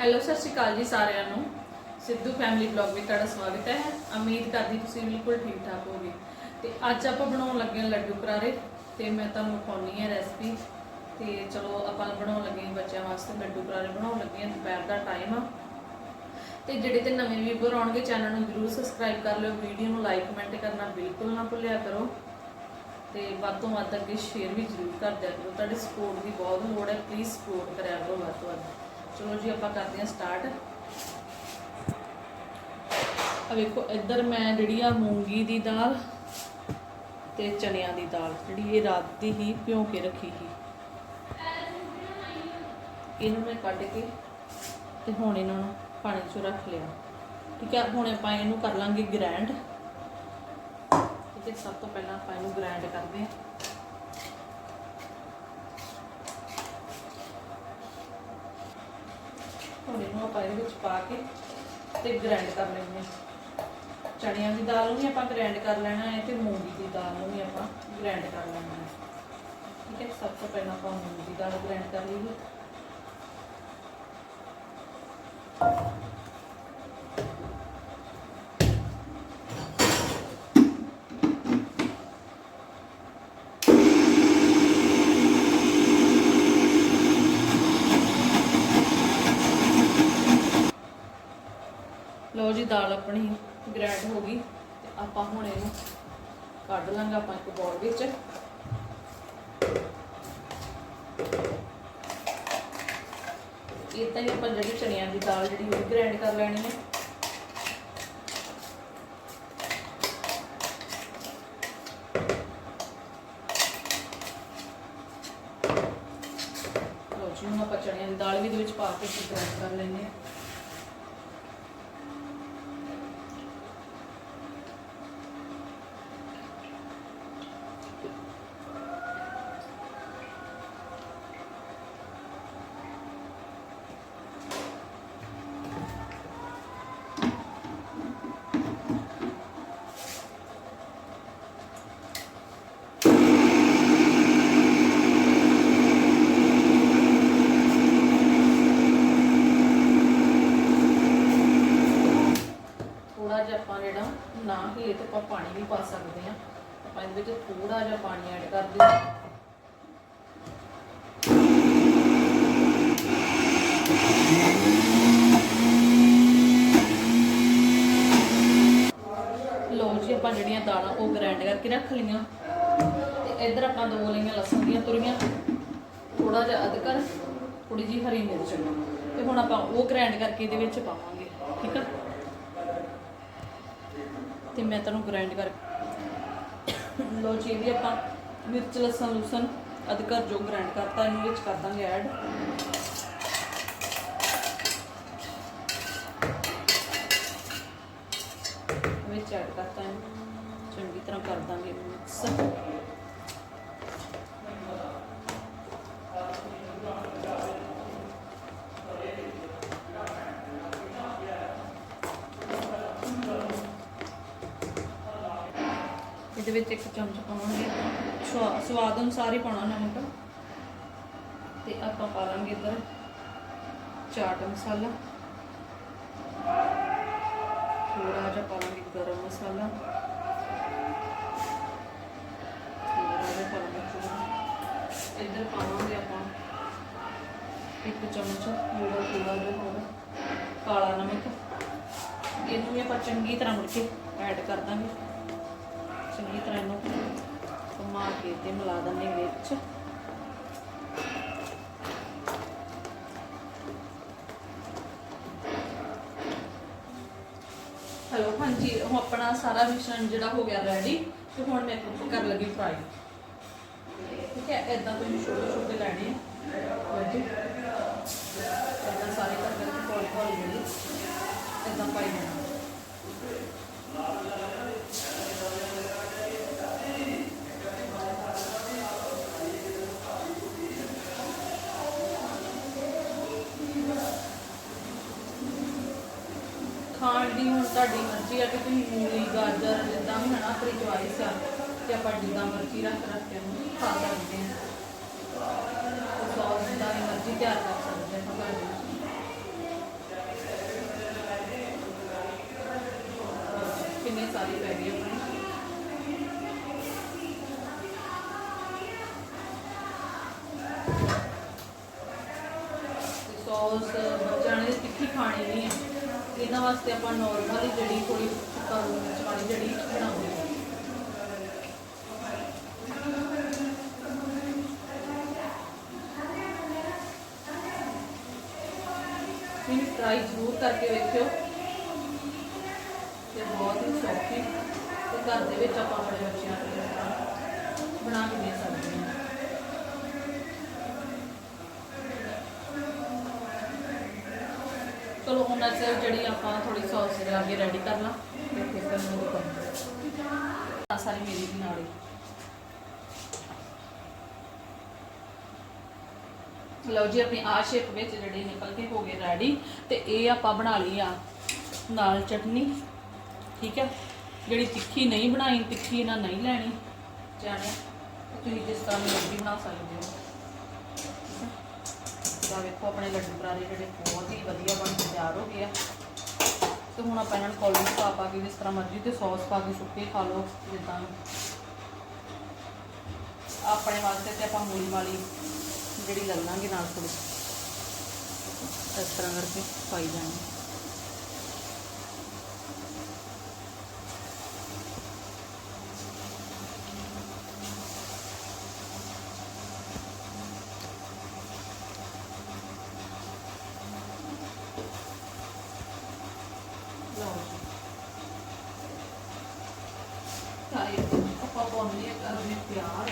Hello, ਸਤਿ ਸ਼੍ਰੀ ਅਕਾਲ ਜੀ ਸਾਰਿਆਂ ਨੂੰ। ਸਿੱਧੂ ਫੈਮਿਲੀ ਬਲੌਗ ਵਿੱਚ ਤੁਹਾਡਾ ਸਵਾਗਤ ਹੈ। ਉਮੀਦ ਕਰਦੀ ਤੁਸੀਂ ਬਿਲਕੁਲ ਠੀਕ ਠਾਕ ਹੋਗੇ ਤੇ ਅੱਜ ਆਪਾਂ ਬਣਾਉਣ ਲੱਗੇ ਹਾਂ ਲੱਡੂ ਕਰਾਰੇ ਤੇ ਮੈਂ ਤੁਹਾਨੂੰ ਵਿਖਾਉਣੀ ਹੈ ਰੈਸਪੀ ਤੇ ਚਲੋ, ਆਪਾਂ ਬਣਾਉਣ ਲੱਗੇ ਹਾਂ ਬੱਚਿਆਂ ਵਾਸਤੇ ਲੱਡੂ ਕਰਾਰੇ ਬਣਾਉਣ ਲੱਗੇ ਹਾਂ, ਦੁਪਹਿਰ ਦਾ ਟਾਈਮ ਆ। ਤੇ ਜਿਹੜੇ ਤੇ ਨਵੇਂ ਵੀਵਰ ਆਉਣਗੇ ਚੈਨਲ ਨੂੰ ਜਰੂਰ ਸਬਸਕ੍ਰਾਈਬ ਕਰ ਲਿਓ। ਵੀਡੀਓ ਨੂੰ ਲਾਈਕ ਕਮੈਂਟ ਕਰਨਾ ਬਿਲਕੁਲ ਨਾ ਭੁੱਲਿਆ ਕਰੋ। ਤੇ ਵੱਧ ਤੋਂ ਵੱਧ ਅੱਗੇ ਸ਼ੇਅਰ ਵੀ ਜ਼ਰੂਰ ਕਰ ਦਿਆ ਕਰੋ। ਤੁਹਾਡੇ ਸਪੋਰਟ ਦੀ ਬਹੁਤ ਲੋੜ ਹੈ। ਪਲੀਜ਼ ਸਪੋਰਟ ਕਰਿਆ ਕਰੋ ਵੱਧ ਤੋਂ ਵੱਧ। ਚਲੋ ਜੀ, ਆਪਾਂ ਕਰਦੇ ਹਾਂ ਸਟਾਰਟ ਆ ਵੇਖੋ, ਇੱਧਰ ਮੈਂ ਜਿਹੜੀ ਆ ਮੂੰਗੀ ਦੀ ਦਾਲ ਤੇ ਚਨਿਆਂ ਦੀ ਦਾਲ, ਜਿਹੜੀ ਇਹ ਰਾਤ ਦੀ ਹੀ ਭਿਉਂ ਕੇ ਰੱਖੀ ਸੀ। ਇਹਨੂੰ ਮੈਂ ਕੱਢ ਕੇ ਤੇ ਹੁਣ ਇਹਨਾਂ ਨੂੰ ਪਾਣੀ 'ਚ ਰੱਖ ਲਿਆ। ਠੀਕ ਹੈ ਹੁਣ ਆਪਾਂ ਇਹਨੂੰ ਕਰ ਲਾਂਗੇ ਗ੍ਰੈਂਡ ਠੀਕ ਹੈ ਸਭ ਤੋਂ ਪਹਿਲਾਂ ਆਪਾਂ ਇਹਨੂੰ ਗ੍ਰਾਈਂਡ ਕਰਦੇ ਹਾਂ। ਹੁਣ ਆਪਾਂ ਇਹਦੇ ਵਿੱਚ ਪਾ ਕੇ ਤੇ ਗ੍ਰਾਈਂਡ ਕਰ ਲੈਂਦੇ ਹਾਂ। ਚਣਿਆਂ ਦੀ ਦਾਲ ਨੂੰ ਵੀ ਆਪਾਂ ਗ੍ਰਾਈਂਡ ਕਰ ਲੈਣਾ ਹੈ ਤੇ ਮੂੰਗੀ ਦੀ ਦਾਲ ਨੂੰ ਵੀ ਆਪਾਂ ਗ੍ਰਾਈਂਡ ਕਰ ਲੈਣਾ ਹੈ। ਠੀਕ ਹੈ, ਸਭ ਤੋਂ ਪਹਿਲਾਂ ਆਪਾਂ ਮੂੰਗੀ ਦੀ ਦਾਲ ਗ੍ਰਾਈਂਡ ਕਰ ਲਈਏ। ਲਓ ਜੀ, ਦਾਲ ਆਪਣੀ ਗ੍ਰਾਈਂਡ ਹੋ ਗਈ ਤੇ ਆਪਾਂ ਹੁਣ ਇਹਨੂੰ ਕੱਢ ਲਾਂਗੇ ਆਪਾਂ ਇੱਕ ਬੋਲ ਵਿੱਚ। ਇਦਾਂ ਹੀ ਆਪਾਂ ਜਿਹੜੀ ਚਣਿਆਂ ਦੀ ਦਾਲ ਜਿਹੜੀ ਉਹ ਗ੍ਰਾਈਂਡ ਕਰ ਲੈਣੀ ਹੈ। ਲਓ ਜੀ, ਹੁਣ ਆਪਾਂ ਚਣਿਆਂ ਦੀ ਦਾਲ ਵੀ ਦੇ ਵਿੱਚ ਪਾ ਕੇ ਗ੍ਰੈਂਡ ਕਰ ਲੈਣੇ ਹਾਂ ਥੋੜਾ ਜਿਹਾ ਆਪਾਂ ਜਿਹੜਾ ਨਾ ਹੀਲੇ ਤੇ ਆਪਾਂ ਪਾਣੀ ਵੀ ਪਾ ਸਕਦੇ ਹਾਂ। ਆਪਾਂ ਇਹਦੇ ਵਿੱਚ ਥੋੜਾ ਜਿਹਾ ਪਾਣੀ ਐਡ ਕਰ ਦਿਓ। ਲਓ ਜੀ, ਆਪਾਂ ਜਿਹੜੀਆਂ ਦਾਲਾਂ ਉਹ ਗ੍ਰਾਈਂਡ ਕਰਕੇ ਰੱਖ ਲਈਆਂ। ਤੇ ਇੱਧਰ ਆਪਾਂ ਦੋ ਲਈਆਂ ਲਸਣ ਦੀਆਂ ਤੁਰੀਆਂ। ਥੋੜਾ ਜਿਹਾ ਅਦਰਕ ਥੋੜੀ ਜਿਹੀ ਹਰੀ ਮਿਰਚ। ਤੇ ਹੁਣ ਆਪਾਂ ਉਹ ਗ੍ਰਾਈਂਡ ਕਰਕੇ ਇਹਦੇ ਵਿੱਚ ਪਾਵਾਂਗੇ। ਠੀਕ ਆ? ਤੇ ਮੈਂ ਤੁਹਾਨੂੰ ਗ੍ਰਾਈਂਡ ਕਰ ਲੋ ਜੀ ਵੀ ਆਪਾਂ ਮਿਰਚ, ਲਸਣ, ਲੂਸਣ, ਅਦਰਕ, ਜੋ ਗ੍ਰਾਈਂਡ ਕਰਤਾ, ਇਹਨੂੰ ਵਿੱਚ ਕਰ ਦਾਂਗੇ ਐਡ ਵਿੱਚ ਐਡ ਕਰਤਾ ਇਹਨੂੰ। ਚੰਗੀ ਤਰ੍ਹਾਂ ਕਰ ਦਾਂਗੇ ਮਿਕਸ ਇਹਦੇ ਵਿੱਚ ਇੱਕ ਚਮਚ ਪਾਵਾਂਗੇ ਸਵਾ- ਸਵਾਦ ਅਨੁਸਾਰ ਹੀ ਪਾਉਣਾ ਨਮਕ। ਤੇ ਆਪਾਂ ਪਾ ਲਾਂਗੇ ਇੱਧਰ ਚਾਟ ਮਸਾਲਾ। ਥੋੜਾ ਜਿਹਾ ਪਾ ਲਾਂਗੇ ਗਰਮ ਮਸਾਲਾ। ਥੋੜਾ ਜਿਹਾ ਪਾ ਲਾਂਗੇ ਚੂਰਨ। ਇੱਧਰ ਪਾਵਾਂਗੇ ਆਪਾਂ ਇੱਕ ਚਮਚ ਥੋੜਾ ਥੋੜਾ ਜਿਹਾ ਹੋਰ, ਕਾਲਾ ਨਮਕ। ਇਹਨੂੰ ਵੀ ਆਪਾਂ ਚੰਗੀ ਤਰ੍ਹਾਂ ਮੁੜ ਕੇ ਐਡ ਕਰ ਦਾਂਗੇ। ਚੰਗੀ ਤਰ੍ਹਾਂ ਇਹਨੂੰ ਘੁਮਾ ਕੇ ਤੇ ਮਿਲਾ ਦਿੰਦੇ ਵਿੱਚ। ਹੈਲੋ, ਹਾਂਜੀ, ਉਹ ਆਪਣਾ ਸਾਰਾ ਮਿਸ਼ਰਣ ਜਿਹੜਾ ਹੋ ਗਿਆ ਰੈਡੀ ਤੇ ਹੁਣ ਮੈਂ ਕੁੱਕ ਕਰ ਲੱਗੀ ਫਰਾਈ ਠੀਕ ਹੈ ਇਦਾਂ ਤੁਸੀਂ ਛੋਟੇ ਛੋਟੇ ਲੈਣੇ ਆ ਸਾਰੇ ਕਰ ਕਰਕੇ ਕੋਲ ਕੋਲ ਜਿਹੜੀ ਇਦਾਂ ਪਾਈ ਦੇਣਾ ਖਾਣ ਦੀ ਹੁਣ ਤੁਹਾਡੀ ਮਰਜ਼ੀ ਆ ਕਿ ਤੁਸੀਂ ਮੂਲੀ, ਗਾਜਰ ਜਿੱਦਾਂ ਵੀ ਹਨਾ ਆਪਣੀ ਚੁਆਇਸ ਆ ਕਿ ਆਪਾਂ ਜਿੱਦਾਂ ਮਰਜ਼ੀ ਰੱਖ ਰੱਖ ਕੇ ਖਾ ਸਕਦੇ ਹਾਂ। ਸੌਸ ਜਿੱਦਾਂ ਦੀ ਸਾਰੇ ਪੈ ਗਏ ਵਾਸਤੇ ਆਪਾਂ ਨੋਰਮਲ ਜਿਹੜੀ ਥੋੜੀ ਸੁੱਕਾ ਮਿਰਚ ਵਾਲੀ ਜਿਹੜੀ ਬਣਾਉਂਦੇ ਹਾਂ। ਇਹਨੂੰ ਟਰਾਈ ਜ਼ਰੂਰ ਕਰਕੇ ਵੇਖਿਓ। ਤੇ ਬਹੁਤ ਹੀ ਸੌਖੀ ਤੇ ਘਰ ਦੇ ਵਿੱਚ ਆਪਾਂ ਆਪਣੇ ਬੱਚਿਆਂ ਨੂੰ ਬਣਾ ਕੇ ਦੇ ਸਕਦੇ ਹਾਂ। ਚਲੋ ਹੁਣ ਜਿਹੜੀ ਆਪਾਂ ਥੋੜੀ ਸੌਸ ਦੇ ਕੇ ਰੈਡੀ ਕਰ ਲਾਂ ਤੇ ਫਿਰ ਤੁਹਾਨੂੰ ਦਿਖਾਉਂਦੇ ਆ ਸਾਰੀ ਮੇਰੀ ਵੀ ਨਾਲ ਲਓ ਜੀ, ਆਪਣੀ ਆ ਸ਼ੇਪ ਵਿੱਚ ਜਿਹੜੇ ਨਿਕਲ ਕੇ ਹੋ ਗਏ ਰੈਡੀ ਤੇ ਇਹ ਆਪਾਂ ਬਣਾ ਲਈ ਆ ਨਾਲ ਚਟਨੀ, ਠੀਕ ਹੈ? ਜਿਹੜੀ ਤਿੱਖੀ ਨਹੀਂ ਬਣਾਈ, ਤਿੱਖੀ ਨਾ ਨਹੀਂ ਲੈਣੀ। ਜਾਣਿਆ ਤੁਸੀਂ ਜਿਸ ਤਰ੍ਹਾਂ ਦੀ ਮਰਜ਼ੀ ਬਣਾ ਸਕਦੇ ਹੋ। ਤਾਂ ਵੇਖੋ ਆਪਣੇ ਲੱਡੂ ਕਰਾਰੇ ਜਿਹੜੇ ਬਹੁਤ ਹੀ ਵਧੀਆ ਬਣ ਕੇ ਤਿਆਰ ਹੋ ਗਏ ਆ। ਤੇ ਹੁਣ ਆਪਾਂ ਇਹਨਾਂ ਨੂੰ ਕੋਲਡ ਡਰਿੰਕ ਪਾ ਪਾ ਕੇ ਜਿਸ ਤਰ੍ਹਾਂ ਮਰਜ਼ੀ ਤੇ ਸੌਸ ਪਾ ਕੇ ਸੁੱਕੇ ਖਾ ਲਓ, ਜਿੱਦਾਂ। ਆਪਣੇ ਵਾਸਤੇ ਤੇ ਆਪਾਂ ਮੂਲੀ ਵਾਲੀ ਜਿਹੜੀ ਲੈ ਲਾਂਗੇ ਨਾਲ ਥੋੜੀ ਇਸ ਤਰ੍ਹਾਂ ਕਰਕੇ ਪਾਈ ਜਾਣੀ ਲਓ ਜੀ ਸਾਰੇ ਆਪਾਂ ਪਾਉਂਦੇ ਆ ਕਰਦੇ ਪਿਆਰ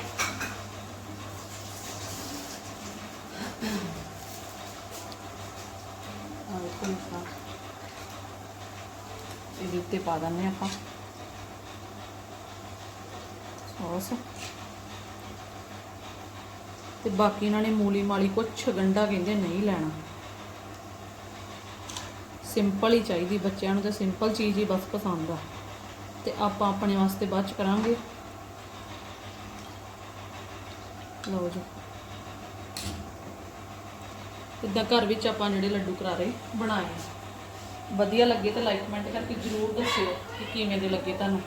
ਆ ਵੇਖੋ ਮਿੱਠਾ ਇਹਦੇ ਉੱਤੇ ਪਾ ਦਿੰਦੇ ਹਾਂ ਆਪਾਂ। ਸੌਸ ਤੇ ਬਾਕੀ ਇਹਨਾਂ ਨੇ ਮੂਲੀ ਮਾਲੀ ਕੁਛ ਗੰਡਾ ਕਹਿੰਦੇ ਨਹੀਂ ਲੈਣਾ। ਸਿੰਪਲ ਹੀ ਚਾਹੀਦੀ, ਬੱਚਿਆਂ ਨੂੰ ਤਾਂ ਸਿੰਪਲ ਚੀਜ਼ ਹੀ ਬਸ ਪਸੰਦ ਆ। ਤੇ ਆਪਾਂ ਆਪਣੇ ਵਾਸਤੇ ਬਾਅਦ ਚ ਕਰਾਂਗੇ। ਲਓ ਜੀ। ਇਦਾਂ ਘਰ ਵਿੱਚ ਆਪਾਂ ਜਿਹੜੇ ਲੱਡੂ ਕਰਾਰੇ ਬਣਾਏ ਵਧੀਆ ਲੱਗੇ ਤਾਂ ਲਾਈਕ ਕਮੈਂਟ ਕਰਕੇ ਜਰੂਰ ਦੱਸਿਓ ਕਿ ਕਿਵੇਂ ਦੇ ਲੱਗੇ ਤੁਹਾਨੂੰ।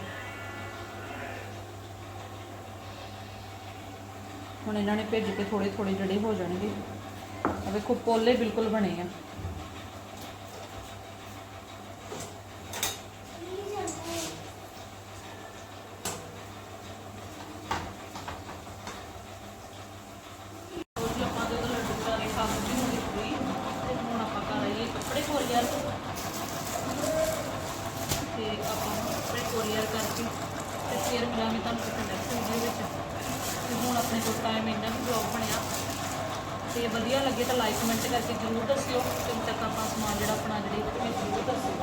ਹੁਣ ਇਹਨਾਂ ਨੇ ਭੇਜ ਕੇ ਥੋੜੇ ਥੋੜੇ ਜਿਹੜੇ ਹੋ ਜਾਣਗੇ। ਆ ਵੇਖੋ, ਪੋਲੇ ਬਿਲਕੁਲ ਬਣੇ ਆ ਉਹ ਜੀ ਆਪਾਂ ਜਦੋਂ ਲੱਡੂ ਕਰਾਰੇ ਕੰਮ ਜੀ ਹੋਣੀ ਪੂਰੀ ਤੇ ਹੁਣ ਆਪਾਂ ਕਰ ਆਈਏ ਕੱਪੜੇ ਕੋਰੀਅਰ ਤੇ ਆਪਾਂ ਕੱਪੜੇ ਕੋਰੀਅਰ ਕਰਕੇ ਤੇ ਫਿਰ ਮਿਲਾਂਗੇ ਤੁਹਾਨੂੰ ਕਿਸੇ ਨੈਕਸਟ ਵੀਡੀਓ ਵਿੱਚ ਤੇ ਹੁਣ ਆਪਣੇ ਕੋਲ ਟਾਈਮ ਇੰਨਾ ਵੀ ਵਲੌਗ ਬਣਿਆ। ਤੇ ਵਧੀਆ ਲੱਗੇ ਤਾਂ ਲਾਈਕ ਕਮੈਂਟ ਕਰਕੇ ਜ਼ਰੂਰ ਦੱਸਿਓ ਤੇ ਹੁਣ ਤੱਕ ਆਪਾਂ ਸਮਾਨ ਜਿਹੜਾ ਆਪਣਾ ਜਿਹੜੀ ਉਹ ਜ਼ਰੂਰ ਦੱਸਿਓ।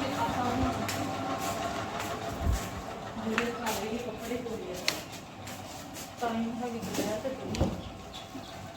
ਤੇ ਆਪਾਂ ਹੁਣ ਜਿਹੜੇ ਕਰ ਲਈਏ ਕੱਪੜੇ ਕੋਰੀਅਰ ਟਾਈਮ ਹੈਗੀ